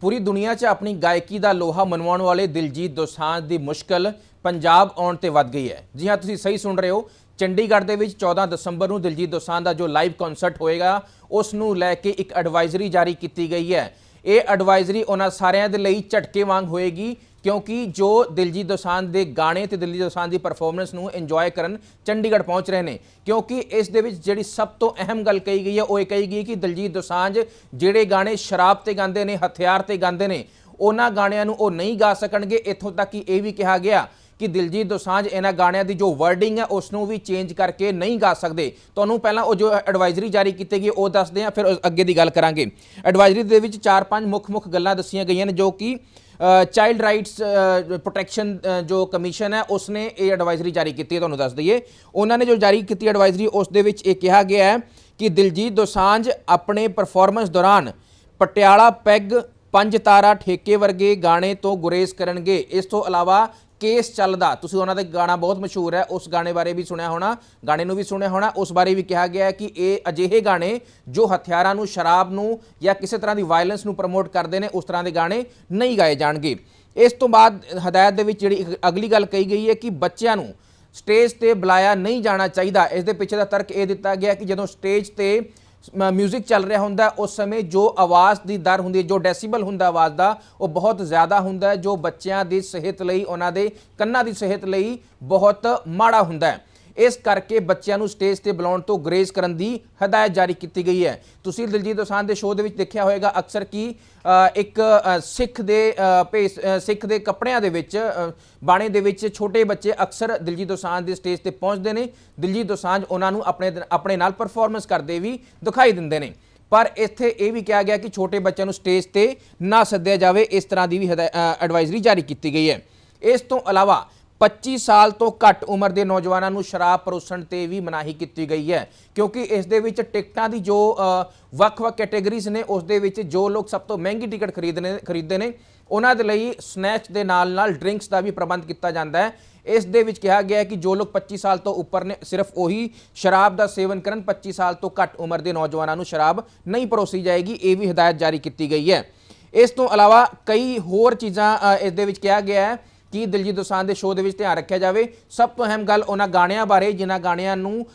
ਪੂਰੀ ਦੁਨੀਆ 'ਚ ਆਪਣੀ ਗਾਇਕੀ ਦਾ ਲੋਹਾ ਮਨਵਾਉਣ ਵਾਲੇ ਦਿਲਜੀਤ ਦੋਸਾਂਝ ਦੀ ਮੁਸ਼ਕਲ ਪੰਜਾਬ ਆਉਣ ਤੇ ਵੱਧ ਗਈ ਹੈ। ਜੀ ਹਾਂ, ਤੁਸੀਂ ਸਹੀ ਸੁਣ ਰਹੇ ਹੋ। ਚੰਡੀਗੜ੍ਹ ਦੇ ਵਿੱਚ 14 ਦਸੰਬਰ ਨੂੰ ਦਿਲਜੀਤ ਦੋਸਾਂਝ ਦਾ ਜੋ ਲਾਈਵ ਕਨਸਰਟ ਹੋਏਗਾ, ਉਸ ਨੂੰ ਲੈ ਕੇ ਇੱਕ ਐਡਵਾਈਜ਼ਰੀ ਜਾਰੀ ਕੀਤੀ ਗਈ ਹੈ। ਇਹ ਐਡਵਾਈਜ਼ਰੀ ਉਹਨਾਂ ਸਾਰਿਆਂ ਦੇ ਲਈ ਝਟਕੇ ਵਾਂਗ ਹੋਏਗੀ। ਕਿਉਂਕਿ ਜੋ ਦਿਲਜੀਤ ਦੋਸਾਂਝ ਦੇ ਗਾਣੇ ਤੇ ਦਿਲਜੀਤ ਦੋਸਾਂਝ ਦੀ ਪਰਫਾਰਮੈਂਸ ਨੂੰ ਇੰਜੋਏ ਕਰਨ ਚੰਡੀਗੜ੍ਹ ਪਹੁੰਚ ਰਹੇ ਨੇ। ਕਿਉਂਕਿ ਇਸ ਦੇ ਵਿੱਚ ਜਿਹੜੀ ਸਭ ਤੋਂ ਅਹਿਮ ਗੱਲ ਕਹੀ ਗਈ ਹੈ, ਉਹ ਇਹ ਕਹੀ ਗਈ ਕਿ ਦਿਲਜੀਤ ਦੋਸਾਂਝ ਜਿਹੜੇ ਗਾਣੇ ਸ਼ਰਾਬ ਤੇ ਗਾਉਂਦੇ ਨੇ, ਹਥਿਆਰ ਤੇ ਗਾਉਂਦੇ ਨੇ, ਉਹਨਾਂ ਗਾਣਿਆਂ ਨੂੰ ਉਹ ਨਹੀਂ ਗਾ ਸਕਣਗੇ। ਇੱਥੋਂ ਤੱਕ ਕਿ ਇਹ ਵੀ ਕਿਹਾ ਗਿਆ ਕਿ ਦਿਲਜੀਤ ਦੋਸਾਂਝ ਇਹਨਾਂ ਗਾਣਿਆਂ ਦੀ ਜੋ ਵਰਡਿੰਗ ਹੈ ਉਸ ਨੂੰ ਵੀ ਚੇਂਜ ਕਰਕੇ ਨਹੀਂ ਗਾ ਸਕਦੇ। ਤੁਹਾਨੂੰ ਪਹਿਲਾਂ ਉਹ ਜੋ ਐਡਵਾਈਜ਼ਰੀ ਜਾਰੀ ਕੀਤੀ ਗਈ, ਉਹ ਦੱਸਦੇ ਆ ਫਿਰ ਅੱਗੇ ਦੀ ਗੱਲ ਕਰਾਂਗੇ। ਐਡਵਾਈਜ਼ਰੀ ਦੇ ਵਿੱਚ ਚਾਰ ਪੰਜ ਮੁੱਖ-ਮੁੱਖ ਗੱਲਾਂ ਦੱਸੀਆਂ ਗਈਆਂ ਨੇ, ਜੋ ਕਿ ਚਾਈਲਡ ਰਾਈਟਸ ਪ੍ਰੋਟੈਕਸ਼ਨ ਜੋ ਕਮਿਸ਼ਨ ਹੈ, ਉਸਨੇ ਇਹ ਐਡਵਾਈਜ਼ਰੀ ਜਾਰੀ ਕੀਤੀ ਹੈ, ਤੁਹਾਨੂੰ ਦੱਸ ਦਈਏ। ਉਹਨਾਂ ਨੇ ਜੋ ਜਾਰੀ ਕੀਤੀ ਐਡਵਾਈਜ਼ਰੀ ਉਸ ਦੇ ਵਿੱਚ ਇਹ ਕਿਹਾ ਗਿਆ ਹੈ ਕਿ ਦਿਲਜੀਤ ਦੋਸਾਂਝ ਆਪਣੇ ਪਰਫਾਰਮੈਂਸ ਦੌਰਾਨ ਪਟਿਆਲਾ ਪੈਗ ਪੰਜ ਤਾਰਾ ਠੇਕੇ ਵਰਗੇ ਗਾਣੇ ਤੋਂ ਗੁਰੇਜ਼ ਕਰਨਗੇ। ਇਸ ਤੋਂ ਇਲਾਵਾ ਕੇਸ ਚੱਲਦਾ। ਤੁਸੀਂ ਉਹਨਾਂ ਦਾ ਗਾਣਾ ਬਹੁਤ ਮਸ਼ਹੂਰ ਹੈ, ਉਸ ਗਾਣੇ ਬਾਰੇ ਵੀ ਸੁਣਿਆ ਹੋਣਾ, ਗਾਣੇ ਨੂੰ ਵੀ ਸੁਣਿਆ ਹੋਣਾ, ਉਸ ਬਾਰੇ ਵੀ ਕਿਹਾ ਗਿਆ ਹੈ ਕਿ ਇਹ ਅਜਿਹੇ ਗਾਣੇ ਜੋ ਹਥਿਆਰਾਂ ਨੂੰ, ਸ਼ਰਾਬ ਨੂੰ ਜਾਂ ਕਿਸੇ ਤਰ੍ਹਾਂ ਦੀ ਵਾਇਲੈਂਸ ਨੂੰ ਪ੍ਰਮੋਟ ਕਰਦੇ ਨੇ, ਉਸ ਤਰ੍ਹਾਂ ਦੇ ਗਾਣੇ ਨਹੀਂ ਗਾਏ ਜਾਣਗੇ। ਇਸ ਤੋਂ ਬਾਅਦ ਹਦਾਇਤ ਦੇ ਵਿੱਚ ਜਿਹੜੀ ਅਗਲੀ ਗੱਲ ਕਹੀ ਗਈ ਹੈ ਕਿ ਬੱਚਿਆਂ ਨੂੰ ਸਟੇਜ ਤੇ ਬੁਲਾਇਆ ਨਹੀਂ ਜਾਣਾ ਚਾਹੀਦਾ। ਇਸ ਦੇ ਪਿੱਛੇ ਦਾ ਤਰਕ ਇਹ ਦਿੱਤਾ ਗਿਆ ਕਿ ਜਦੋਂ ਸਟੇਜ ਤੇ ਮਿਊਜ਼ਿਕ ਚੱਲ ਰਿਹਾ ਹੁੰਦਾ, ਉਸ ਸਮੇਂ ਜੋ ਆਵਾਜ਼ ਦੀ ਦਰ ਹੁੰਦੀ ਹੈ, ਜੋ ਡੈਸੀਬਲ ਹੁੰਦਾ ਆਵਾਜ਼ ਦਾ, ਉਹ ਬਹੁਤ ਜ਼ਿਆਦਾ ਹੁੰਦਾ ਜੋ ਬੱਚਿਆਂ ਦੀ ਸਿਹਤ ਲਈ, ਉਹਨਾਂ ਦੇ ਕੰਨਾਂ ਦੀ ਸਿਹਤ ਲਈ ਬਹੁਤ ਮਾੜਾ ਹੁੰਦਾ ਹੈ। ਇਸ ਕਰਕੇ ਬੱਚਿਆਂ ਨੂੰ ਸਟੇਜ ਤੇ ਬੁਲਾਉਣ ਤੋਂ ਗਰੇਜ਼ ਕਰਨ ਦੀ ਹਦਾਇਤ ਜਾਰੀ ਕੀਤੀ ਗਈ ਹੈ। ਤੁਸੀਂ ਦਿਲਜੀਤ ਦੋਸਾਂਝ ਦੇ ਸ਼ੋਅ ਦੇ ਵਿੱਚ ਦੇਖਿਆ ਹੋਵੇਗਾ ਅਕਸਰ ਕਿ ਇੱਕ ਸਿੱਖ ਦੇ ਭੇਸ ਸਿੱਖ ਦੇ ਕੱਪੜਿਆਂ ਦੇ ਵਿੱਚ ਬਾਣੇ ਦੇ ਵਿੱਚ ਛੋਟੇ ਬੱਚੇ ਅਕਸਰ ਦਿਲਜੀਤ ਦੋਸਾਂਝ ਦੇ ਸਟੇਜ ਤੇ ਪਹੁੰਚਦੇ ਨੇ। ਦਿਲਜੀਤ ਦੋਸਾਂਝ ਉਹਨਾਂ ਨੂੰ ਆਪਣੇ ਆਪਣੇ ਨਾਲ ਪਰਫਾਰਮੈਂਸ ਕਰਦੇ ਵੀ ਦਿਖਾਈ ਦਿੰਦੇ ਨੇ। ਪਰ ਇੱਥੇ ਇਹ ਵੀ ਕਿਹਾ ਗਿਆ ਕਿ ਛੋਟੇ ਬੱਚਿਆਂ ਨੂੰ ਸਟੇਜ ਤੇ ਨਾ ਸੱਦਿਆ ਜਾਵੇ, ਇਸ ਤਰ੍ਹਾਂ ਦੀ ਵੀ ਐਡਵਾਈਜ਼ਰੀ ਜਾਰੀ ਕੀਤੀ ਗਈ ਹੈ। ਇਸ ਤੋਂ ਇਲਾਵਾ 25 ਸਾਲ ਤੋਂ ਘੱਟ ਉਮਰ ਦੇ ਨੌਜਵਾਨਾਂ ਨੂੰ ਸ਼ਰਾਬ ਪਰੋਸਣ ਤੇ ਵੀ ਮਨਾਹੀ ਕੀਤੀ ਗਈ ਹੈ, ਕਿਉਂਕਿ ਇਸ ਦੇ ਵਿੱਚ ਟਿਕਟਾਂ ਦੀ ਜੋ ਵੱਖ-ਵੱਖ ਕੈਟੇਗਰੀਜ਼ ਨੇ, ਉਸ ਦੇ ਵਿੱਚ ਜੋ ਲੋਕ ਸਭ ਤੋਂ ਮਹਿੰਗੀ ਟਿਕਟ ਖਰੀਦਨੇ, ਖਰੀਦਦੇ ਨੇ, ਉਹਨਾਂ ਦੇ ਲਈ ਸਨੈਕਸ ਦੇ ਨਾਲ-ਨਾਲ ਡਰਿੰਕਸ ਦਾ ਵੀ ਪ੍ਰਬੰਧ ਕੀਤਾ ਜਾਂਦਾ ਹੈ। ਇਸ ਦੇ ਵਿੱਚ ਕਿਹਾ ਗਿਆ ਹੈ ਕਿ ਜੋ ਲੋਕ 25 ਸਾਲ ਤੋਂ ਉੱਪਰ ਨੇ, ਸਿਰਫ ਉਹੀ ਸ਼ਰਾਬ ਦਾ ਸੇਵਨ ਕਰਨ 25 ਸਾਲ ਤੋਂ ਘੱਟ ਉਮਰ ਦੇ ਨੌਜਵਾਨਾਂ ਨੂੰ ਸ਼ਰਾਬ ਨਹੀਂ ਪਰੋਸੀ ਜਾਏਗੀ, ਇਹ ਵੀ ਹਦਾਇਤ ਜਾਰੀ ਕੀਤੀ ਗਈ ਹੈ। ਇਸ ਤੋਂ ਇਲਾਵਾ ਕਈ ਹੋਰ ਚੀਜ਼ਾਂ ਇਸ ਦੇ ਵਿੱਚ ਕਿਹਾ ਗਿਆ ਹੈ ਕੀ ਦਿਲਜੀਤ ਦੋਸਾਂਝ ਦੇ ਸ਼ੋਅ ਦੇ ਵਿੱਚ ਧਿਆਨ ਰੱਖਿਆ ਜਾਵੇ? ਸਭ ਤੋਂ ਅਹਿਮ ਗੱਲ ਉਹਨਾਂ ਗਾਣਿਆਂ ਬਾਰੇ, ਜਿਨ੍ਹਾਂ ਗਾਣਿਆਂ ਨੂੰ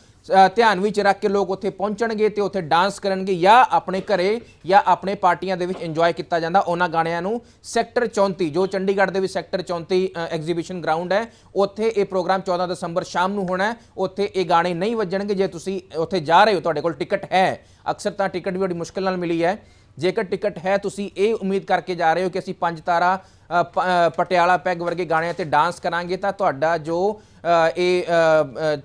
ਧਿਆਨ ਵਿੱਚ ਰੱਖ ਕੇ ਲੋਕ ਉੱਥੇ ਪਹੁੰਚਣਗੇ ਤੇ ਉੱਥੇ ਡਾਂਸ ਕਰਨਗੇ ਜਾਂ ਆਪਣੇ ਘਰੇ ਜਾਂ ਆਪਣੇ ਪਾਰਟੀਆਂ ਦੇ ਵਿੱਚ ਇੰਜੋਏ ਕੀਤਾ ਜਾਂਦਾ ਉਹਨਾਂ ਗਾਣਿਆਂ ਨੂੰ। ਸੈਕਟਰ 34 ਜੋ ਚੰਡੀਗੜ੍ਹ ਦੇ ਵਿੱਚ ਸੈਕਟਰ 34 ਐਗਜ਼ੀਬਿਸ਼ਨ ਗਰਾਊਂਡ ਹੈ, ਉੱਥੇ ਇਹ ਪ੍ਰੋਗਰਾਮ 14 ਦਸੰਬਰ ਸ਼ਾਮ ਨੂੰ ਹੋਣਾ ਹੈ। ਉੱਥੇ ਇਹ ਗਾਣੇ ਨਹੀਂ ਵੱਜਣਗੇ, ਜੇ ਤੁਸੀਂ ਉੱਥੇ ਜਾ ਰਹੇ ਹੋ, ਤੁਹਾਡੇ ਕੋਲ ਟਿਕਟ ਹੈ। ਅਕਸਰ ਤਾਂ ਟਿਕਟ ਵੀ ਬੜੀ ਮੁਸ਼ਕਲ ਨਾਲ ਮਿਲੀ ਹੈ। ਜੇਕਰ ਟਿਕਟ ਹੈ, ਤੁਸੀਂ ਇਹ ਉਮੀਦ ਕਰਕੇ ਜਾ ਰਹੇ ਹੋ ਕਿ ਅਸੀਂ ਪੰਜ ਤਾਰਾ ਪਟਿਆਲਾ ਪੈਗ ਵਰਗੇ ਗਾਣਿਆਂ ਤੇ ਡਾਂਸ ਕਰਾਂਗੇ, ਤਾਂ ਤੁਹਾਡਾ ਜੋ ਇਹ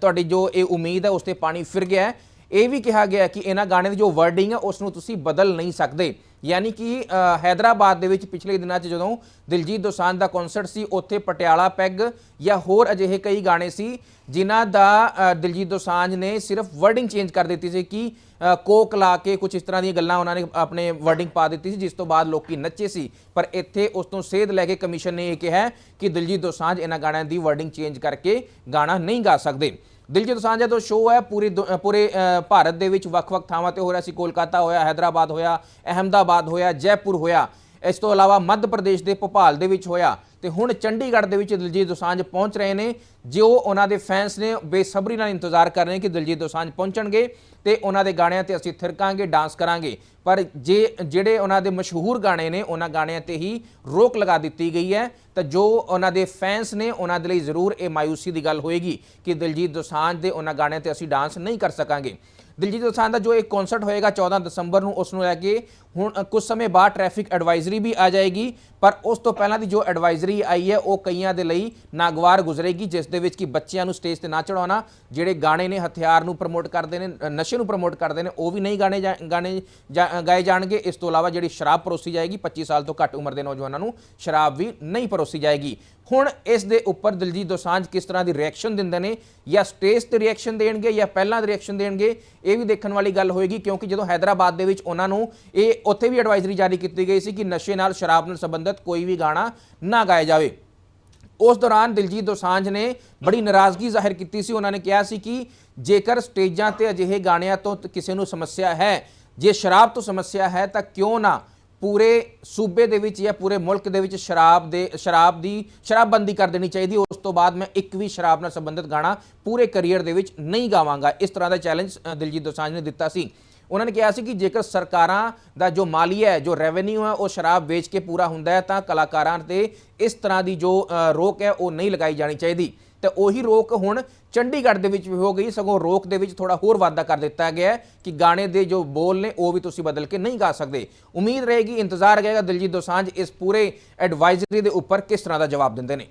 ਤੁਹਾਡੀ ਜੋ ਇਹ ਉਮੀਦ ਹੈ, ਉਸ ਤੇ ਪਾਣੀ ਫਿਰ ਗਿਆ ਹੈ। ਇਹ ਵੀ ਕਿਹਾ ਗਿਆ ਕਿ ਇਹਨਾਂ ਗਾਣੇ ਦੀ ਜੋ ਵਰਡਿੰਗ ਹੈ, ਉਸ ਨੂੰ ਤੁਸੀਂ ਬਦਲ ਨਹੀਂ ਸਕਦੇ। ਯਾਨੀ ਕਿ ਅ, ਹੈਦਰਾਬਾਦ ਦੇ ਵਿੱਚ ਪਿਛਲੇ ਦਿਨਾਂ 'ਚ ਜਦੋਂ ਦਿਲਜੀਤ ਦੋਸਾਂਝ ਦਾ ਕਨਸਰਟ ਸੀ ਉੱਥੇ ਪਟਿਆਲਾ ਪੈਗ ਜਾਂ ਹੋਰ ਅਜਿਹੇ ਕਈ ਗਾਣੇ ਸੀ ਜਿਨ੍ਹਾਂ ਦਾ ਦਿਲਜੀਤ ਦੋਸਾਂਝ ਨੇ ਸਿਰਫ ਵਰਡਿੰਗ ਚੇਂਜ ਕਰ ਦਿੱਤੀ ਸੀ ਕਿ ਕੋਕ ਲਾ ਕੇ ਕੁਝ ਇਸ ਤਰ੍ਹਾਂ ਦੀਆਂ ਗੱਲਾਂ ਉਹਨਾਂ ਨੇ ਆਪਣੇ ਵਰਡਿੰਗ ਪਾ ਦਿੱਤੀ ਸੀ ਜਿਸ ਤੋਂ ਬਾਅਦ ਲੋਕੀ ਨੱਚੇ ਸੀ। ਪਰ ਇੱਥੇ ਉਸ ਤੋਂ ਸੇਧ ਲੈ ਕੇ ਕਮਿਸ਼ਨ ਨੇ ਇਹ ਕਿਹਾ ਕਿ ਦਿਲਜੀਤ ਦੋਸਾਂਝ ਇਹਨਾਂ ਗਾਣਿਆਂ ਦੀ ਵਰਡਿੰਗ ਚੇਂਜ ਕਰਕੇ ਗਾਣਾ ਨਹੀਂ ਗਾ ਸਕਦੇ। ਦਿਲਜੀਤ ਦੋਸਾਂਝ ਦਾ ਜੋ ਸ਼ੋਅ ਹੈ, ਪੂਰੀ ਦੁ- ਪੂਰੇ ਭਾਰਤ ਦੇ ਵਿੱਚ ਵੱਖ-ਵੱਖ ਥਾਵਾਂ ਤੇ ਹੋ ਰਿਹਾ ਸੀ। ਕੋਲਕਾਤਾ ਹੋਇਆ, ਹੈਦਰਾਬਾਦ ਹੋਇਆ, ਅਹਿਮਦਾਬਾਦ ਹੋਇਆ, ਜੈਪੁਰ ਹੋਇਆ। ਇਸ ਤੋਂ ਇਲਾਵਾ ਮੱਧ ਪ੍ਰਦੇਸ਼ ਦੇ ਭੋਪਾਲ ਦੇ ਵਿੱਚ ਹੋਇਆ। ਤੇ ਹੁਣ ਚੰਡੀਗੜ੍ਹ ਦੇ ਵਿੱਚ ਦਿਲਜੀਤ ਦੋਸਾਂਝ ਪਹੁੰਚ ਰਹੇ ਨੇ, ਜੋ ਉਹਨਾਂ ਦੇ ਫੈਨਸ ਨੇ ਬੇਸਬਰੀ ਨਾਲ ਇੰਤਜ਼ਾਰ ਕਰ ਰਹੇ ਨੇ ਕਿ ਦਿਲਜੀਤ ਦੋਸਾਂਝ ਪਹੁੰਚਣਗੇ ਤੇ ਉਹਨਾਂ ਦੇ ਗਾਣਿਆਂ ਤੇ ਅਸੀਂ ਥਿਰਕਾਂਗੇ ਡਾਂਸ ਕਰਾਂਗੇ। ਪਰ ਜੇ, ਜਿਹੜੇ ਉਹਨਾਂ ਦੇ ਮਸ਼ਹੂਰ ਗਾਣੇ ਨੇ, ਉਹਨਾਂ ਗਾਣਿਆਂ ਤੇ ਹੀ ਰੋਕ ਲਗਾ ਦਿੱਤੀ ਗਈ ਹੈ, ਤਾਂ ਜੋ ਉਹਨਾਂ ਦੇ ਫੈਨਸ ਨੇ ਉਹਨਾਂ ਦੇ ਲਈ ਜ਼ਰੂਰ ਇਹ ਮਾਇੂਸੀ ਦੀ ਗੱਲ ਹੋਏਗੀ ਕਿ ਦਿਲਜੀਤ ਦੋਸਾਂਝ ਦੇ ਉਹਨਾਂ ਗਾਣਿਆਂ ਤੇ ਅਸੀਂ ਡਾਂਸ ਨਹੀਂ ਕਰ ਸਕਾਂਗੇ। ਦਿਲਜੀਤ ਦੋਸਾਂਝ ਦਾ ਜੋ ਇੱਕ ਕਨਸਰਟ ਹੋਏਗਾ 14 ਦਸੰਬਰ ਨੂੰ ਉਸ ਨੂੰ ਲੈ ਕੇ ਹੁਣ ਅ, ਕੁਝ ਸਮੇਂ ਬਾਅਦ ਟ੍ਰੈਫਿਕ ਐਡਵਾਈਜ਼ਰੀ ਵੀ ਆ ਜਾਏਗੀ ਪਰ ਉਸ ਤੋਂ ਪਹਿਲਾਂ ਦੀ ਜੋ ਐਡਵਾਈਜ਼ਰੀ ਆਈ ਹੈ ਉਹ ਕਈਆਂ ਦੇ ਲਈ ਨਾਗਵਾਰ ਗੁਜ਼ਰੇਗੀ ਜਿਸ ਦੇ ਵਿੱਚ ਕਿ ਬੱਚਿਆਂ ਨੂੰ ਸਟੇਜ ਤੇ ਨਾ ਚੜਾਉਣਾ ਜਿਹੜੇ ਗਾਣੇ ਨੇ ਹਥਿਆਰ ਨੂੰ ਪ੍ਰਮੋਟ ਕਰਦੇ ਨੇ ਨਸ਼ੇ ਨੂੰ ਪ੍ਰਮੋਟ ਕਰਦੇ ਨੇ ਉਹ ਵੀ ਨਹੀਂ ਗਾਣੇ ਜਾ- ਗਾਣੇ ਜਾ- ਗਾਏ ਜਾਣਗੇ। ਇਸ ਤੋਂ ਇਲਾਵਾ ਜਿਹੜੀ ਸ਼ਰਾਬ ਪਰੋਸੀ ਜਾਏਗੀ 25 ਸਾਲ ਤੋਂ ਘੱਟ ਉਮਰ ਦੇ ਨੌਜਵਾਨਾਂ ਨੂੰ ਸ਼ਰਾਬ ਵੀ ਨਹੀਂ ਪਰੋਸੀ ਜਾਏਗੀ। ਹੁਣ ਇਸ ਦੇ ਉੱਪਰ ਦਿਲਜੀਤ ਦੋਸਾਂਝ ਕਿਸ ਤਰ੍ਹਾਂ ਦੀ ਰਿਐਕਸ਼ਨ ਦਿੰਦੇ ਨੇ ਜਾਂ ਸਟੇਜ ਤੇ ਰਿਐਕਸ਼ਨ ਦੇਣਗੇ ਜਾਂ ਪਹਿਲਾਂ ਰਿਐਕਸ਼ਨ ਦੇਣਗੇ ਇਹ ਵੀ ਦੇਖਣ ਵਾਲੀ ਗੱਲ ਹੋਏਗੀ, ਕਿਉਂਕਿ ਜਦੋਂ ਹైదరాబాద్ ਦੇ ਵਿੱਚ ਉਹਨਾਂ ਨੂੰ ਇਹ ਉੱਥੇ ਵੀ ਐਡਵਾਈਜ਼ਰੀ ਜਾਰੀ ਕੀਤੀ ਗਈ ਸੀ ਕਿ ਨਸ਼ੇ ਨਾਲ ਸ਼ਰਾਬ ਨਾਲ ਸੰਬੰਧਿਤ ਕੋਈ ਵੀ ਗਾਣਾ ਨਾ ਗਾਇਆ ਜਾਵੇ। ਉਸ ਦੌਰਾਨ ਦਿਲਜੀਤ ਦੋਸਾਂਝ ਨੇ ਬੜੀ ਨਾਰਾਜ਼ਗੀ ਜ਼ਾਹਿਰ ਕੀਤੀ ਸੀ। ਉਹਨਾਂ ਨੇ ਕਿਹਾ ਸੀ ਕਿ ਜੇਕਰ ਸਟੇਜਾਂ ਤੇ ਅਜਿਹੇ ਗਾਣਿਆਂ ਤੋਂ ਕਿਸੇ ਨੂੰ ਸਮੱਸਿਆ ਹੈ, ਜੇ ਸ਼ਰਾਬ ਤੋਂ ਸਮੱਸਿਆ ਹੈ ਤਾਂ ਕਿਉਂ ਨਾ ਪੂਰੇ ਸੂਬੇ ਦੇ ਵਿੱਚ ਜਾਂ ਪੂਰੇ ਮੁਲਕ ਦੇ ਵਿੱਚ ਸ਼ਰਾਬ ਦੇ, ਸ਼ਰਾਬ ਦੀ ਸ਼ਰਾਬਬੰਦੀ ਕਰ ਦੇਣੀ ਚਾਹੀਦੀ। ਉਸ ਤੋਂ ਬਾਅਦ ਮੈਂ ਇੱਕ ਵੀ ਸ਼ਰਾਬ ਨਾਲ ਸੰਬੰਧਿਤ ਗਾਣਾ ਪੂਰੇ ਕੈਰੀਅਰ ਦੇ ਵਿੱਚ ਨਹੀਂ ਗਾਵਾਂਗਾ। ਇਸ ਤਰ੍ਹਾਂ ਦਾ ਚੈਲੰਜ ਦਿਲਜੀਤ ਦੋਸਾਂਝ ਨੇ ਦਿੱਤਾ ਸੀ। ਉਹਨਾਂ ਨੇ ਕਿਹਾ ਸੀ ਕਿ ਜੇਕਰ ਸਰਕਾਰਾਂ ਦਾ ਜੋ ਮਾਲੀਆ ਹੈ, ਜੋ ਰੈਵਨਿਊ ਹੈ, ਉਹ ਸ਼ਰਾਬ ਵੇਚ ਕੇ ਪੂਰਾ ਹੁੰਦਾ ਹੈ, ਤਾਂ ਕਲਾਕਾਰਾਂ ਤੇ ਇਸ ਤਰ੍ਹਾਂ ਦੀ ਜੋ ਰੋਕ ਹੈ, ਉਹ ਨਹੀਂ ਲਗਾਈ ਜਾਣੀ ਚਾਹੀਦੀ। ਤੇ ਉਹੀ ਰੋਕ ਹੁਣ ਚੰਡੀਗੜ੍ਹ ਦੇ ਵਿੱਚ ਵੀ ਹੋ ਗਈ। ਸਗੋਂ ਰੋਕ ਦੇ ਵਿੱਚ ਥੋੜਾ ਹੋਰ ਵਾਧਾ ਕਰ ਦਿੱਤਾ ਗਿਆ ਕਿ ਗਾਣੇ ਦੇ ਜੋ ਬੋਲ ਨੇ, ਉਹ ਵੀ ਤੁਸੀਂ ਬਦਲ ਕੇ ਨਹੀਂ ਗਾ ਸਕਦੇ। ਉਮੀਦ ਰਹੇਗੀ, ਇੰਤਜ਼ਾਰ ਰਹੇਗਾ। ਦਿਲਜੀਤ ਦੋਸਾਂਝ ਇਸ ਪੂਰੇ ਐਡਵਾਈਜ਼ਰੀ ਦੇ ਉੱਪਰ ਕਿਸ ਤਰ੍ਹਾਂ ਦਾ ਜਵਾਬ ਦਿੰਦੇ ਨੇ।